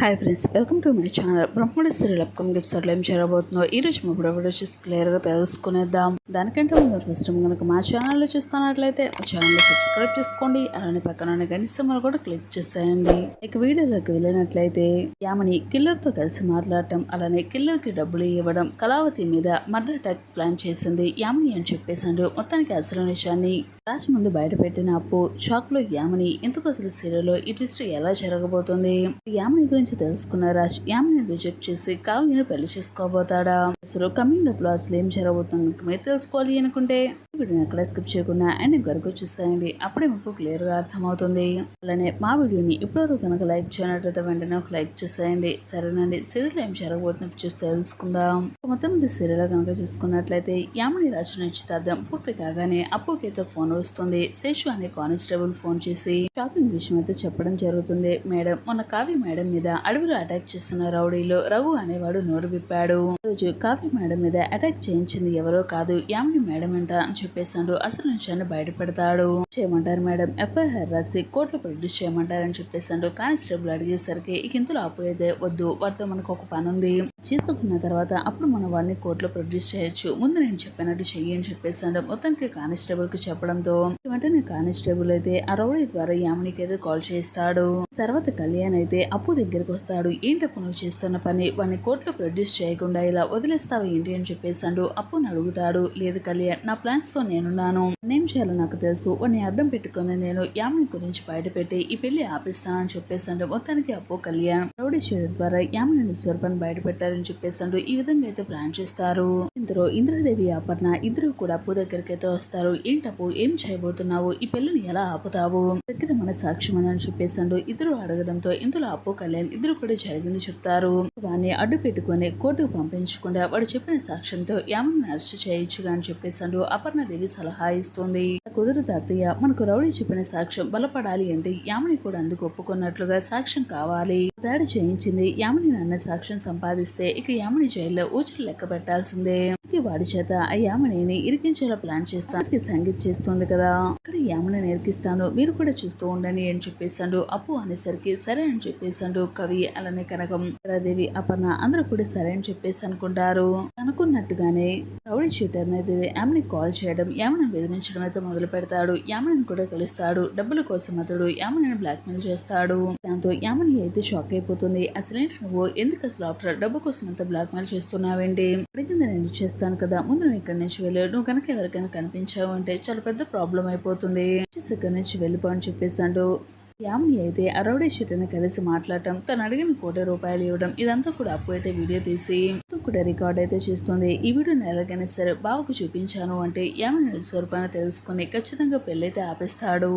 Hi friends welcome to my channel బ్రహ్మడి serial upcoming ఎపిసోడ్లో ఏం జరగబోతుందో ఈ రోజు మా బ్రహ్మడు వచ్చేసి క్లియర్గా తెలుసుకునేద్దాం. దానికంటే ముందు ఫస్ట్ కనుక మా ఛానల్లో చూస్తున్నట్లయితే మా ఛానల్ సబ్స్క్రైబ్ చేసుకోండి. అలానే పక్కన ఉన్న గంట సింబల్ కూడా క్లిక్ చేసేయండి. ఇక వీడియోలోకి వెళ్ళినట్లయితే యామని కిల్లర్తో కలిసి మాట్లాడటం అలానే కిల్లర్కి డబ్బులు ఇవ్వడం కళావతి మీద మర్డర్ అటాక్ ప్లాన్ చేసింది యామని అని చెప్పేసాడు మొత్తానికి అసలు విషయాన్ని రాజ్ ముందు బయట పెట్టిన అప్పు షాక్లో యామిని ఎందుకు అసలు సీరియల్లో ఈ ట్విస్ట్ ఎలా జరగబోతుంది? యామిని గురించి తెలుసుకున్న రాజ్ యామిని రిజెక్ట్ చేసి కావ్యను పెళ్ళి చేసుకోబోతాడా? అసలు కమింగ్ అప్లో అసలు ఏం జరగబోతుంది మీరు తెలుసుకోవాలి అనుకుంటే వీడియోని అక్కడ స్కిప్ చేయకుండా అండ్ వరకు చూసేయండి. అప్పుడే మీకు క్లియర్గా అర్థమవుతుంది. అలానే మా వీడియోని ఇప్పటివరకు కనుక లైక్ చేయనట్లయితే వెంటనే ఒక లైక్ చేసేయండి. సరేనండి సీరియల్ ఏం జరగబోతుందో చూసి తెలుసుకుందాం. మొత్తం ఇది సీరియల్ కనుక చూసుకున్నట్లయితే యామిని రాజు నిశ్చితార్థం పూర్తి కాగానే అప్పుకైతే ఫోన్ వస్తుంది శేషు అనే కానిస్టేబుల్ ఫోన్ చేసి షాపింగ్ విషయం అయితే చెప్పడం జరుగుతుంది. మేడం మొన్న కావ్య మేడం మీద అడవిలో అటాక్ చేస్తున్న రౌడీలో రఘు అనేవాడు నోరు విప్పాడు. రోజు కావ్య మేడం మీద అటాక్ చేయించింది ఎవరో కాదు యామిని మేడం అంట అని చెప్పేసాడు అసలు నిజాన్ని బయటపెడతాడు. చేయమంటారు మేడం. ఎఫ్ఐఆర్ రాసి కోర్టులో ప్రొడ్యూస్ చేయమంటారని చెప్పేసాడు కానిస్టేబుల్ అడిగేసరికి ఇక ఇంతలో ఆపోయేదే వద్దు. వాడితో మనకు ఒక పని ఉంది చేసుకున్న తర్వాత అప్పుడు మనం వాడిని కోర్టులో ప్రొడ్యూస్ చేయొచ్చు. ముందు నేను చెప్పినట్టు చెయ్యి అని చెప్పేసాడు మొత్తానికి కానిస్టేబుల్కి చెప్పడం చెప్పడంతో వెంటనే కానిస్టేబుల్ అయితే ఆ రౌడీ ద్వారా యామినికి అయితే కాల్ చేస్తాడు. తర్వాత కళ్యాణ్ అయితే అప్పు దగ్గరికి వస్తాడు. ఏంటప్పు నువ్వు చేస్తున్న పని? వాడిని కోర్టులో ప్రొడ్యూస్ చేయకుండా ఇలా వదిలేస్తావు ఏంటి అని చెప్పేసాడు అప్పుని అడుగుతాడు. లేదు కళ్యాణ్ నా ప్లాన్స్తో నేనున్నాను నేం చేయాలో నాకు తెలుసు. వాడిని అడ్డం పెట్టుకుని నేను యామిని గురించి బయటపెట్టి ఈ పెళ్ళి ఆపిస్తానని చెప్పేసాడు మొత్తానికి అప్పు కళ్యాణ్ రౌడీ చేయడం ద్వారా యామిని స్వరూపాన్ని బయటపెట్టాలని చెప్పేసాడు ఈ విధంగా అయితే ప్లాన్ చేస్తారు. ఇందులో ఇంద్రదేవి అపర్ణ ఇద్దరు కూడా అప్పు దగ్గరికి అయితే వస్తారు ఏంటప్పు ఏం చేయబోతున్నావు? ఈ పెళ్ళిని ఎలా ఆపుతావు? దగ్గర మన సాక్ష్యం ఉందని చెప్పేసాడు ఇద్దరు అడగడంతో ఇందులో అప్పు కళ్యాణ్ ఇద్దరు కూడా జరిగింది చెప్తారు. వాడిని అడ్డు పెట్టుకుని కోర్టుకు పంపించకుండా వాడు చెప్పిన సాక్ష్యంతో యామని అరెస్ట్ చేయొచ్చుగా అని చెప్పేసాడు అపర్ణదేవి సలహా ఇస్తుంది. కుదురు తాతయ్య మనకు రౌడీ చెప్పిన సాక్ష్యం బలపడాలి అంటే యామని కూడా అందుకు ఒప్పుకున్నట్లుగా సాక్ష్యం కావాలి. దాడి చేయించింది యామని నాన్న సాక్ష్యం సంపాదిస్తే ఇక యామని జైల్లో ఊచలు లెక్క పెట్టాల్సిందే. ఇక వాడి చేత ఆ యామనిని ఇరికించేలా ప్లాన్ చేస్తాను సంగీత్ చేస్తుంది కదా. అక్కడ యామని నేర్పిస్తాను. మీరు కూడా చూస్తూ ఉండండి అని చెప్పేసాడు అప్పు అనేసరికి సరే అని చెప్పేసాడు కవి అలానే కనకం. దేవి అపర్ణ అందరూ కూడా సరే అని చెప్పేసి అనుకుంటారు. అనుకున్నట్టుగానే రౌడీ షీటర్ అయితే యామని కాల్ చేయడం యామని బెదిరించడం అయితే మొదలు పెడతాడు. యామని కూడా కలుస్తాడు. డబ్బుల కోసం అతడు యామని బ్లాక్మెయిల్ చేస్తాడు. దాంతో యామని అయితే షాక్ అయిపోతుంది. అసలే నువ్వు? ఎందుకు అసలు ఆఫ్టర్ డబ్బు కోసం అంత బ్లాక్మెయిల్ చేస్తున్నావేంటి? అడిగింది నేను చేస్తాను కదా. ముందు నువ్వు ఇక్కడి నుంచి వెళ్ళాడు నువ్వు కనుక ఎవరికైనా కనిపించావు అంటే చాలా పెద్ద ప్రాబ్లం అయిపోతుంది. వచ్చేసి ఇక్కడి నుంచి వెళ్ళిపో అని చెప్పేశాడు. యామిని అయితే అరవడే రౌడీ కలిసి మాట్లాడటం తను అడిగిన కోటి రూపాయలు ఇవ్వడం ఇదంతా కూడా అప్పు అయితే వీడియో తీసి. కూడా రికార్డ్ అయితే చేస్తుంది. ఈ వీడియోని ఎలాగైనా సరే బావకు చూపించాను అంటే యామిని స్వరూపాన్ని తెలుసుకుని ఖచ్చితంగా పెళ్ళైతే ఆపేస్తాడు.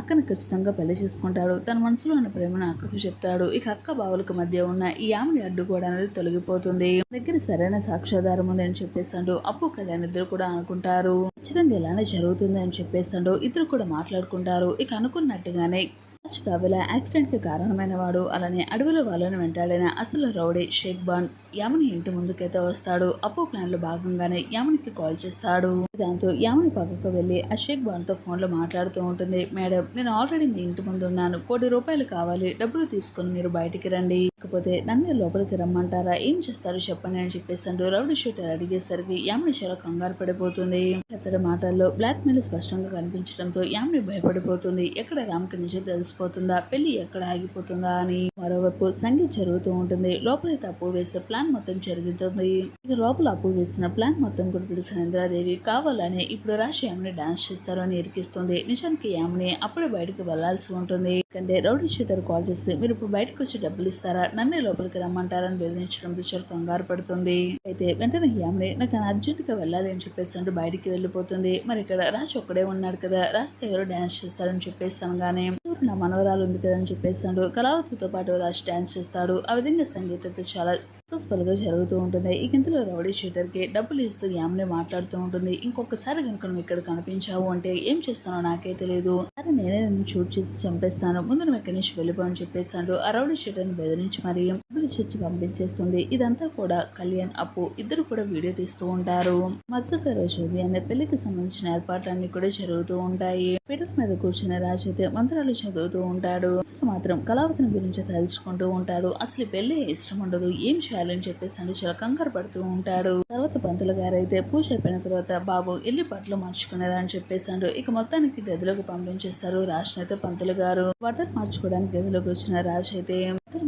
అక్కను ఖచ్చితంగా పెళ్ళి చేసుకుంటాడు. తన మనసులో ఉన్న ప్రేమను అక్కకు చెప్తాడు. ఇక అక్క బావులకు మధ్య ఉన్న ఈ యామిని అడ్డుకోవడం అనేది తొలగిపోతుంది. దగ్గర సరైన సాక్ష్యాధారం ఉందని చెప్పేసాడు అప్పు కళ్యాణ్ ఇద్దరు కూడా అనుకుంటారు. ఖచ్చితంగా ఇలానే జరుగుతుంది అని చెప్పేసాడు ఇద్దరు కూడా మాట్లాడుకుంటారు. ఇక అనుకున్నట్టుగానే రాజ్ కావెల యాక్సిడెంట్కి కారణమైన వాడు అలానే అడవిలో వాళ్ళని వెంటాడిన అసలు రౌడీ షేక్ బాండ్ యామని ఇంటి ముందుకైతే వస్తాడు. అప్పు ప్లాన్లో భాగంగానే యామనికి కాల్ చేస్తాడు. దాంతో యామిని పక్కకు వెళ్ళి ఆ షేక్ ఫోన్లో తో ఫోన్లో మాట్లాడుతూ ఉంటుంది. మేడం నేను ఆల్రెడీ మీ ఇంటి ముందు ఉన్నాను. కోటి రూపాయలు కావాలి. డబ్బులు తీసుకుని మీరు బయటికి రండి. లేకపోతే నన్ను లోపలికి రమ్మంటారా? ఏం చేస్తారు చెప్పండి అని చెప్పేసాడు రౌడీ షూటర్ అడిగేసరికి యామిని చాలా కంగారు పడిపోతుంది. అతడి మాటల్లో బ్లాక్ మెయిల్ స్పష్టంగా కనిపించడంతో యామిని భయపడిపోతుంది. ఎక్కడ రామ్కి నిజం తెలిసిపోతుందా? పెళ్ళి ఎక్కడ ఆగిపోతుందా? అని మరోవైపు సంగీత్ జరుగుతూ ఉంటుంది. లోపలైతే అప్పు వేసే ప్లాన్ మొత్తం జరుగుతుంది ఇక లోపల అప్పు వేసిన ప్లాన్ మొత్తం కూడా తెలిసిన ఇంద్రాదేవి. కావాలని ఇప్పుడు రాశి యామిని డాన్స్ చేస్తారు అని ఇరికిస్తుంది. నిజానికి యామిని అప్పుడే బయటకు వెళ్ళాల్సి ఉంటుంది. ఎందుకంటే రౌడీ షీటర్ కాల్ చేసి మీరు ఇప్పుడు బయటకు వచ్చి డబ్బులు ఇస్తారా? నన్నే లోపలికి రమ్మంటారని బెదిరించడంతో చాలా కంగారు పడుతుంది అయితే వెంటనే యామిని నాకు అర్జెంట్గా వెళ్ళాలి అని చెప్పేసి అంటూ బయటికి వెళ్ళిపోతుంది. మరి ఇక్కడ రాజు ఒక్కడే ఉన్నాడు కదా రాజుతో ఎవరు డాన్స్ చేస్తారని చెప్పేసి అనగానే నా మనవరాలు ఉంది కదా అని చెప్పేసాడు కళావతితో పాటు రాజ్ డాన్స్ చేస్తాడు. ఆ విధంగా సంగీత అయితే చాలా సక్సెస్ఫుల్ జరుగుతూ ఉంటుంది. ఈ ఇంతలో రౌడీ షీటర్కి డబ్బులు ఇస్తూ యామ్నే మాట్లాడుతూ ఉంటుంది. ఇంకొకసారి కనుక నువ్వు ఇక్కడ కనిపించావు అంటే ఏం చేస్తానో నాకే తెలియదు అరే నేనే నిన్ను షూట్ చేసి చంపేస్తాను. ముందు నువ్వు ఇక్కడి నుంచి వెళ్ళిపోవని చెప్పేస్తాడు. ఆ రౌడీ షీటర్ని బెదిరించి మరి డబ్బులు ఇచ్చి పంపించేస్తుంది. ఇదంతా కూడా కళ్యాణ్ అప్పు ఇద్దరు కూడా వీడియో తీస్తూ ఉంటారు. మరుసటి రోజు ఉదయాన్నే పెళ్ళికి సంబంధించిన ఏర్పాట్లన్నీ కూడా జరుగుతూ ఉంటాయి. పీటర్ మీద కూర్చున్న రాజు అయితే మంత్రాలు చదువుతూ ఉంటాడు. అసలు మాత్రం కళావతిని గురించి తలుచుకుంటూ ఉంటాడు. అసలు పెళ్ళి ఇష్టం ఉండదు. ఏం చేయాలని చెప్పేసి అంటే చాలా కంగారు పడుతూ ఉంటాడు. తర్వాత పంతులు గారు అయితే పూజ అయిపోయిన తర్వాత బాబు ఇల్లు బట్టలు మార్చుకున్నారా అని చెప్పేసాడు ఇక మొత్తానికి గదిలోకి పంపించేస్తారు రాజ్ అయితే పంతులు గారు. వాటర్ మార్చుకోవడానికి గదిలోకి వచ్చిన రాజ్ అయితే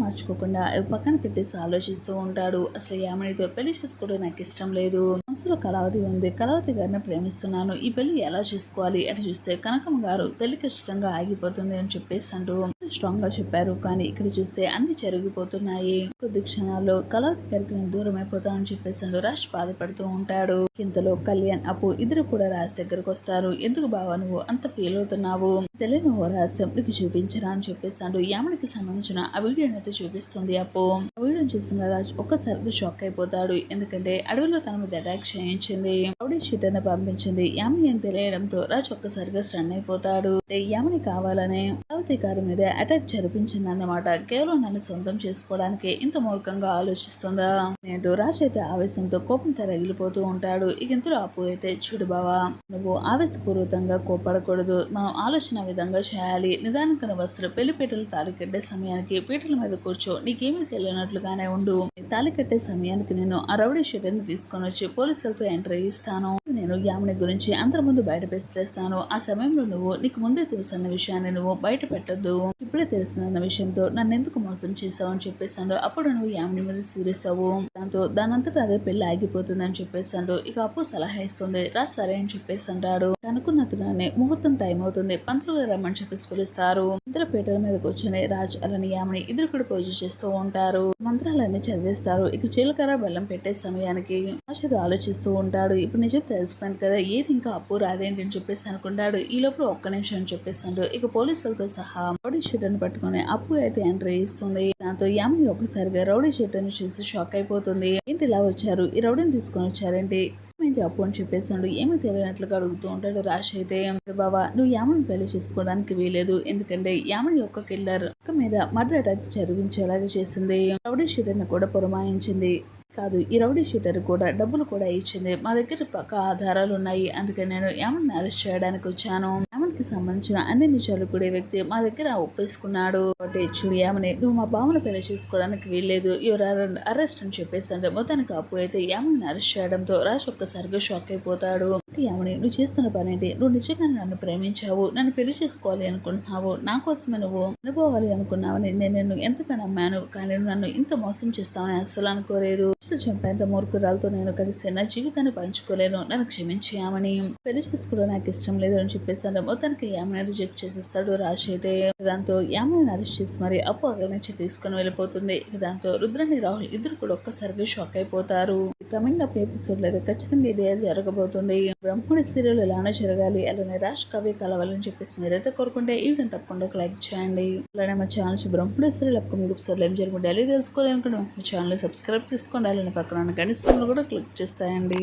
మార్చుకోకుండా అవి పక్కన పెట్టేసి ఆలోచిస్తూ ఉంటాడు. అసలు యామనితో పెళ్ళి చేసుకోవడం నాకు ఇష్టం లేదు. మనసులో కళావతి ఉంది. కళావతి గారిని ప్రేమిస్తున్నాను. ఈ పెళ్ళి ఎలా చేసుకోవాలి? అని చూస్తే కనకమ్మ గారు పెళ్ళి ఖచ్చితంగా ఆగిపోతుంది అని చెప్పేసి అంటూ స్ట్రాంగ్గా చెప్పారు. కానీ ఇక్కడ చూస్తే అన్ని జరిగిపోతున్నాయి. కొద్ది క్షణాల్లో కళావతి దగ్గరికి నేను దూరం అయిపోతానని చెప్పేసి అంటూ రాజ్ బాధపడుతూ ఉంటాడు. ఇంతలో కళ్యాణ్ అప్పు ఇద్దరు కూడా రాజ్ దగ్గరకు వస్తారు. ఎందుకు బావా నువ్వు అంత ఫీల్ అవుతున్నావు? తెలియని ఓ రహస్యం నీకు చూపించరా? అని చెప్పేసాడు యామనికి సంబంధించిన ఆ వీడియోని అయితే చూపిస్తుంది అప్పు. ఆ వీడియోని చూసిన రాజ్ ఒక్కసారిగా షాక్ అయిపోతాడు. ఎందుకంటే అడవిలో తన మీద అటాక్ చేయించింది. రౌడీ షీటర్ని పంపించింది. యామిని అని తెలియడంతో రాజ్ ఒక్కసారిగా స్టన్ అయిపోతాడు. యామిని కావాలనే? పార్వతి మీద అటాక్ జరిపించింది అన్నమాట కేవలం నన్ను సొంతం చేసుకోవడానికి ఇంత మూర్ఖంగా ఆలోచిస్తుందా? నేను రాజ్ అయితే ఆవేశంతో కోపంతో రగిలిపోతూ ఉంటాడు. ఇక ఇంతలో అప్పు అయితే చూడు బావా నువ్వు ఆవేశపూర్వకంగా కోపడకూడదు. మనం ఆలోచన విధంగా చేయాలి. నిదానికన వస్త్ర పెళ్ళి పీటలు తాళి సమయానికి పీటల మీద కూర్చో. నీకేమీ తెలియనట్లుగానే ఉండు. తాళి సమయానికి నేను ఆ రౌడీ షెటర్ని తీసుకొని వచ్చి పోలీసులతో ఎంట్రీ ఇస్తాను. నేను యామిని గురించి అందరి ముందు బయట పెట్టేస్తాను ఆ సమయంలో నువ్వు నీకు ముందే తెలుసన్న విషయాన్ని నువ్వు బయట పెట్టొద్దు. ఇప్పుడే తెలుసునన్న విషయంతో నన్ను ఎందుకు మోసం చేసావు అని చెప్పేసాడు అప్పుడు నువ్వు యామిని మీద సీరియస్ అవ్వు. దాంతో దానంతటా అదే పెళ్ళి ఆగిపోతుందని చెప్పేసాడు ఇక అప్పు సలహా ఇస్తుంది. రా సరే అని చెప్పేసి అంటాడు. అనుకున్నట్టుగానే ముహూర్తం టైం అవుతుంది. పంతులు గారు రమ్మని చెప్పేసి పిలుస్తారు. ఇద్దరు పీటల మీద కూర్చొని రాజ్ అలాని యామిని ఇద్దరు కూడా పూజ చేస్తూ ఉంటారు. మంత్రాలన్నీ చదివేస్తారు. ఇక జీలకర్ర బెల్లం పెట్టే సమయానికి రాజ్ ఆలోచిస్తూ ఉంటాడు. ఇప్పుడు నిజం తెలిసిపోయింది కదా ఏది ఇంకా అప్పు రాదేంటి అని చెప్పేసి అనుకుంటాడు. ఈ లోపల ఒక్క నిమిషం అని చెప్పేసాడు ఇక పోలీసులతో సహా రౌడీ షీటర్ని పట్టుకొని అప్పు అయితే ఎంట్రీ ఇస్తుంది. దాంతో యామి ఒక్కసారిగా రౌడీ షీటర్ని చూసి షాక్ అయిపోతుంది. ఏంటి ఇలా వచ్చారు? ఈ రౌడీని తీసుకొని వచ్చారేంటి? ఏమైంది అప్పు అని చెప్పేసాడు ఏమీ తెలియనట్లుగా అడుగుతూ ఉంటాడు రాష్ అయితే. బాబా నువ్వు యామని పెళ్ళి చేసుకోవడానికి వీలేదు ఎందుకంటే యామని యొక్క కిల్లర్ అక్క మీద మర్డర్ అటాక్ జరిపించేలాగా చేసింది. రౌడీ షీటర్ని కూడా పురమాయించింది. కాదు ఈ రౌడీ షీటర్ కూడా డబ్బులు కూడా ఇచ్చింది. మా దగ్గర పక్క ఆధారాలు ఉన్నాయి. అందుకని నేను యామన్ని అరెస్ట్ చేయడానికి వచ్చాను. యామన్కి సంబంధించిన అన్ని నిజాలు కూడా వ్యక్తి మా దగ్గర ఒప్పేసుకున్నాడు. కాబట్టి చూడు యామని నువ్వు మా బావను పెళ్ళి చేసుకోవడానికి వీల్లేదు. యువర్ అరెస్ట్ అని చెప్పేసాడు మొత్తానికి అప్పు అయితే యామని అరెస్ట్ చేయడంతో రాజ్ ఒక్కసారిగా షాక్ అయిపోతాడు. యామని నువ్వు చేస్తున్న పని ఏంటి నువ్వు నిజంగా నన్ను ప్రేమించావు నన్ను పెళ్ళి చేసుకోవాలి అనుకుంటున్నావు నా కోసమే నువ్వు అనుకోవాలి అనుకున్నావని నేను నిన్ను ఎంతగా నమ్మాను కానీ నన్ను ఇంత మోసం చేస్తావని అస్సలు అనుకోలేదు. చంపేంత మూర్ఖురాలతో నేను కలిసి నా జీవితాన్ని పంచుకోలేను నన్ను క్షమించేయామని. పెళ్ళి చేసుకోవడం నాకు ఇష్టం లేదు అని చెప్పేసాడు మొత్తానికి యామని రిజెక్ట్ చేసేస్తాడు రాజు అయితే. దాంతో యామని అరెస్ట్ చేసి మరి అప్పు అక్కడి నుంచి తీసుకుని వెళ్ళిపోతుంది. దాంతో రుద్రని రాహుల్ ఇద్దరు కూడా ఒక్కసారిగా షాక్ అయిపోతారు. కమింగ్ అప్ ఎపిసోడ్లో ఖచ్చితంగా ఇదే జరగబోతుంది. బ్రహ్మణి సీరియల్ ఎలానో జరగాలి అలానే రాజ్ కవి కలవాలని చెప్పేసి మీరైతే కోరుకుంటే ఈ తప్పకుండా లైక్ చేయండి. అలానే మా ఛానల్ బ్రహ్మణి సీరియల్ అప్కమింగ్ ఎపిసోడ్ ఏం జరుగుతుంది డైలీ తెలుసుకోవాలనుకుంటే మా ఛానల్ సబ్స్క్రైబ్ చేసుకోండి. అలానే పక్కన గణిస్తున్న కూడా క్లిక్ చేస్తాయండి